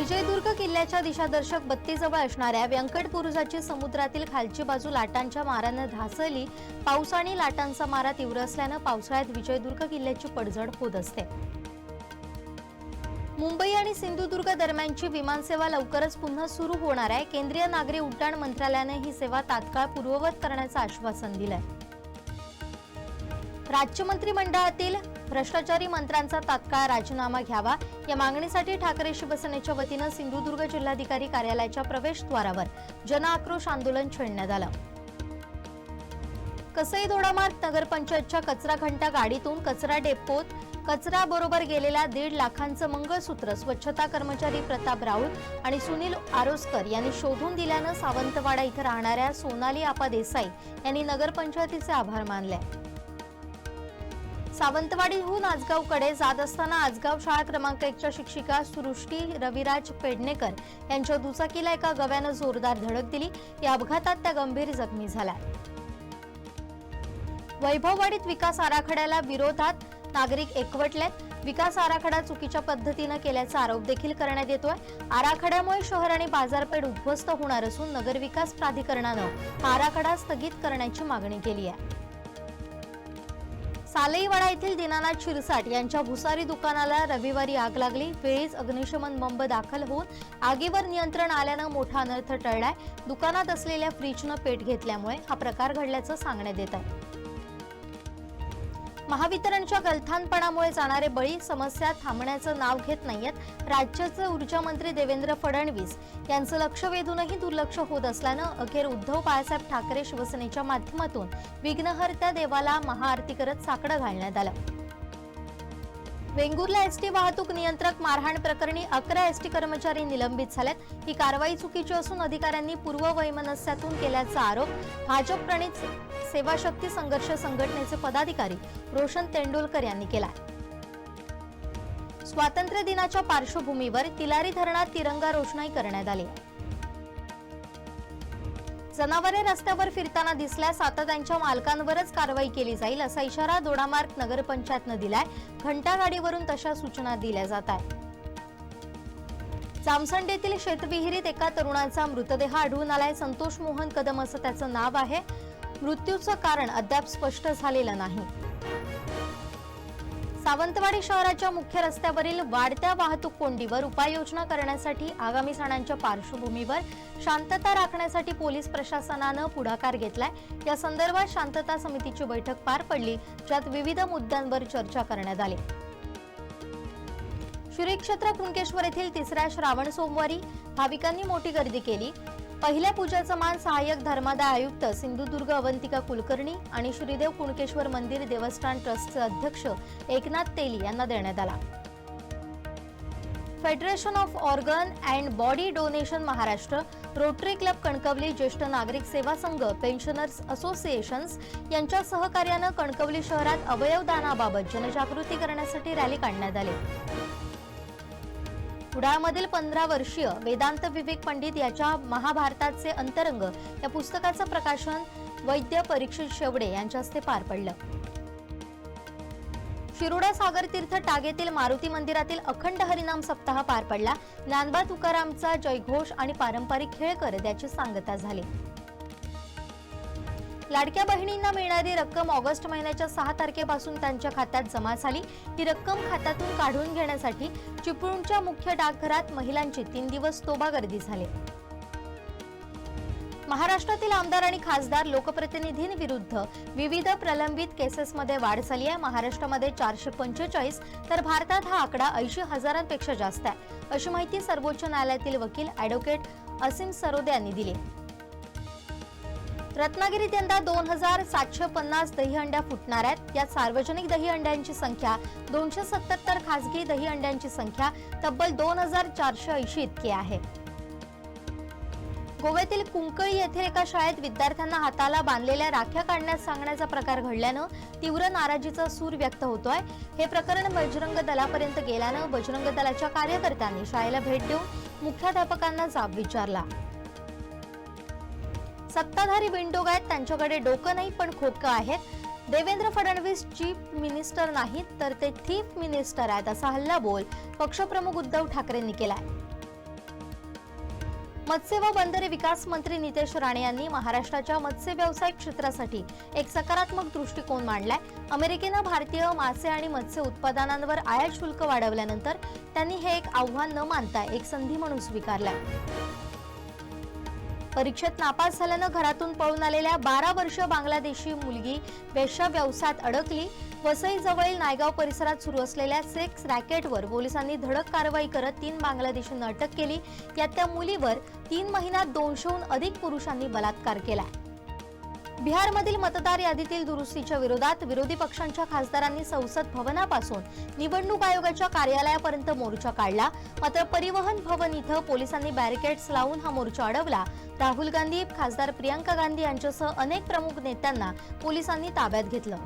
विजयदुर्ग किल्ल्याच्या दिशादर्शक बत्तीजवळ असणाऱ्या व्यंकटपुरुजाची समुद्रातील खालची बाजू लाटांच्या मारानं धासली पाऊस आणि लाटांचा मारा तीव्र असल्यानं पावसाळ्यात विजयदुर्ग किल्ल्याची पडझड होत असते. मुंबई आणि सिंधुदुर्ग दरम्यानची विमानसेवा लवकरच पुन्हा सुरू होणार आहे. केंद्रीय नागरी उड्डाण मंत्रालयाने ही सेवा तात्काळ पूर्ववत करण्याचं आश्वासन दिलंय. राज्य मंत्रिमंडळातील भ्रष्टाचारी मंत्र्यांचा तात्काळ राजीनामा घ्यावा. या मागणीसाठी ठाकरे शिवसेनेच्या वतीनं सिंधुदुर्ग जिल्हाधिकारी कार्यालयाच्या प्रवेशद्वारावर जनआक्रोश आंदोलन छेडण्यात आलं. कसई दोडामार्ग नगरपंचायतच्या कचरा घंटा गाडीतून कचरा डेपोत कचरा बरोबर गेलेल्या दीड लाखांचं मंगळसूत्र स्वच्छता कर्मचारी प्रताप राऊत आणि सुनील आरोसकर यांनी शोधून दिल्यानं सावंतवाडा इथं राहणाऱ्या सोनाली आपा देसाई यांनी नगरपंचायतीचे आभार मानले. सावंतवाडीहून आजगावकडे जात असताना आजगाव शाळा क्रमांक एकच्या शिक्षिका सृष्टी रविराज पेडणेकर यांच्या दुचाकीला एका गव्यानं जोरदार धडक दिली. या अपघातात त्या गंभीर जखमी झाल्या. वैभववाडीत विकास आराखड्याला विरोधात नागरिक एकवटलेत. विकास आराखडा चुकीच्या पद्धतीनं केल्याचा आरोप देखील करण्यात येतोय. आराखड्यामुळे शहर आणि बाजारपेठ उद्ध्वस्त होणार असून नगरविकास प्राधिकरणानं आराखडा स्थगित करण्याची मागणी केली आहे. सालईवाडा येथील दीनानाथ शिरसाट यांच्या भुसारी दुकानाला रविवारी आग लागली. वेळीच अग्निशमन बंब दाखल होऊन आगीवर नियंत्रण आल्यानं मोठा अनर्थ टळलाय. दुकानात असलेल्या फ्रीजनं पेट घेतल्यामुळे हा प्रकार घडल्याचं सांगण्यात येत आहे. महावितरणच्या गलथानपणामुळे जाणारे बळी समस्या थांबण्याचं नाव घेत नाहीयेत. राज्याचे ऊर्जा मंत्री देवेंद्र फडणवीस यांचं लक्ष वेधूनही दुर्लक्ष होत असल्यानं अखेर उद्धव बाळासाहेब ठाकरे शिवसेनेच्या माध्यमातून विघ्नहर्त्या देवाला महाआरती करत साकडं घालण्यात आलं. वेंगुर्ला एसटी वाहतूक नियंत्रक मारहाण प्रकरणी अकरा एसटी कर्मचारी निलंबित झाल्यात ही कारवाई चुकीची असून अधिकाऱ्यांनी पूर्व वैमनस्यातून केल्याचा आरोप भाजप प्रणित सेवाशक्ती संघर्ष संघटनेचे पदाधिकारी रोशन तेंडुलकर यांनी केला स्वातंत्र्य दिनाच्या पार्श्वभूमीवर तिलारी धरणात तिरंगा रोषणाई करण्यात आली जनावरे रस्त्यावर फिरताना दिसल्यास आता त्यांच्या मालकांवरच कारवाई केली जाईल असा इशारा दोडामार्ग नगरपंचायतनं दिलाय. घंटा गाडीवरून तशा सूचना दिल्या जात आहेत. जामसंडेतील शेतविहिरीत एका तरुणाचा मृतदेह आढळून आलाय. संतोष मोहन कदम असं त्याचं नाव आहे. मृत्यूचं कारण अद्याप स्पष्ट झालेलं नाही. सावंतवाडी शहराच्या मुख्य रस्त्यावरील वाढत्या वाहतूक कोंडीवर उपाययोजना करण्यासाठी आगामी सणांच्या पार्श्वभूमीवर शांतता राखण्यासाठी पोलीस प्रशासनानं पुढाकार घेतलाय. या संदर्भात शांतता समितीची बैठक पार पडली ज्यात विविध मुद्द्यांवर चर्चा करण्यात आली. श्रीक्षेत्र कुणकेश्वर येथील तिसऱ्या श्रावण सोमवारी भाविकांनी मोठी गर्दी केली. पहिल्या पूजाचा मान सहाय्यक धर्मादाय आयुक्त सिंधुदुर्ग अवंतिका कुलकर्णी आणि श्रीदेव कुणकेश्वर मंदिर देवस्थान ट्रस्टचे अध्यक्ष एकनाथ तेली यांना देण्यात आला. Federation of organ and body donation Maharashtra Rotary club Kankavli ज्येष्ठ नागरिक सेवा संघ पेन्शनर्स असोसिएशन्स यांच्या सहकार्यानं कणकवली शहरात अवयवदानाबाबत जनजागृती करण्यासाठी रॅली काढण्यात आली. कुडाळमधील पंधरा वर्षीय वेदांत विवेक पंडित याच्या महाभारताचे अंतरंग या पुस्तकाचं प्रकाशन वैद्य परीक्षित शेवडे यांच्या हस्ते पार पडलं. शिरोडा सागर तीर्थ टागेतील मारुती मंदिरातील अखंड हरिनाम सप्ताह पार पडला. ज्ञानबा तुकारामचा जयघोष आणि पारंपरिक खेळ करत याची सांगता झाली. लाडक्या बहिणींना मिळणारी रक्कम ऑगस्ट महिन्याच्या सहा तारखेपासून त्यांच्या खात्यात जमा झाली. ही रक्कम खात्यातून काढून घेण्यासाठी चिपळूणच्या मुख्य डाकघरात महिलांची तीन दिवस तोबा गर्दी झाली. महाराष्ट्रातील आमदार आणि खासदार लोकप्रतिनिधींविरुद्ध विविध प्रलंबित केसेसमध्ये वाढ झाली आहे. महाराष्ट्रामध्ये चारशे पंचेचाळीस तर भारतात हा आकडा ऐंशी हजारांपेक्षा जास्त आहे. अशी माहिती सर्वोच्च न्यायालयातील वकील ॲडव्होकेट असीम सरोदे यांनी दिली रत्नागिरीत यंदा दोन हजार सातशे पन्नास दहीहंड्या फुटणार आहेत. यात सार्वजनिक दहीहंड्यांची संख्या दोनशे सत्याहत्तर खासगी दहीहंड्यांची संख्या तब्बल दोन हजार चारशे ऐंशी इतकी आहे. गोव्यातील कुंकळी येथील एका शाळेत विद्यार्थ्यांना हाताला बांधलेल्या राख्या काढण्यास सांगण्याचा प्रकार घडल्यानं तीव्र नाराजीचा सूर व्यक्त होतोय. हे प्रकरण बजरंग दलापर्यंत गेल्यानं बजरंग दलाच्या कार्यकर्त्यांनी शाळेला भेट देऊन मुख्याध्यापकांना जाब विचारला. सत्ताधारी विंडोग आहेत त्यांच्याकडे डोकं नाही पण खोकं आहेत. देवेंद्र फडणवीस चीफ मिनिस्टर नाहीत तर ते थीफ मिनिस्टर आहेत असा हल्लाबोल पक्षप्रमुख उद्धव ठाकरेंनी केलाय. मत्स्य व बंदरे विकास मंत्री नितेश राणे यांनी महाराष्ट्राच्या मत्स्य व्यवसाय क्षेत्रासाठी एक सकारात्मक दृष्टिकोन मांडलाय. अमेरिकेनं भारतीय मासे आणि मत्स्य उत्पादनांवर आयात शुल्क वाढवल्यानंतर त्यांनी हे एक आव्हान न मानता एक संधी म्हणून स्वीकारलाय. परीक्षेत नापास झाल्यानं घरातून पळून आलेल्या बारा वर्ष बांगलादेशी मुलगी वेश्या व्यवसायात अडकली. वसईजवळील नायगाव परिसरात सुरू असलेल्या सेक्स रॅकेटवर पोलिसांनी धडक कारवाई करत तीन बांगलादेशींना अटक केली. यात त्या मुलीवर तीन महिन्यात दोनशेहून अधिक पुरुषांनी बलात्कार केला. बिहारमधील मतदार यादीतील दुरुस्तीच्या विरोधात विरोधी पक्षांच्या खासदारांनी संसद भवनापासून निवडणूक आयोगाच्या कार्यालयापर्यंत मोर्चा काढला. मात्र परिवहन भवन इथं पोलिसांनी बॅरिकेड्स लावून हा मोर्चा अडवला. राहुल गांधी खासदार प्रियांका गांधी यांच्यासह अनेक प्रमुख नेत्यांना पोलिसांनी ताब्यात घेतलं.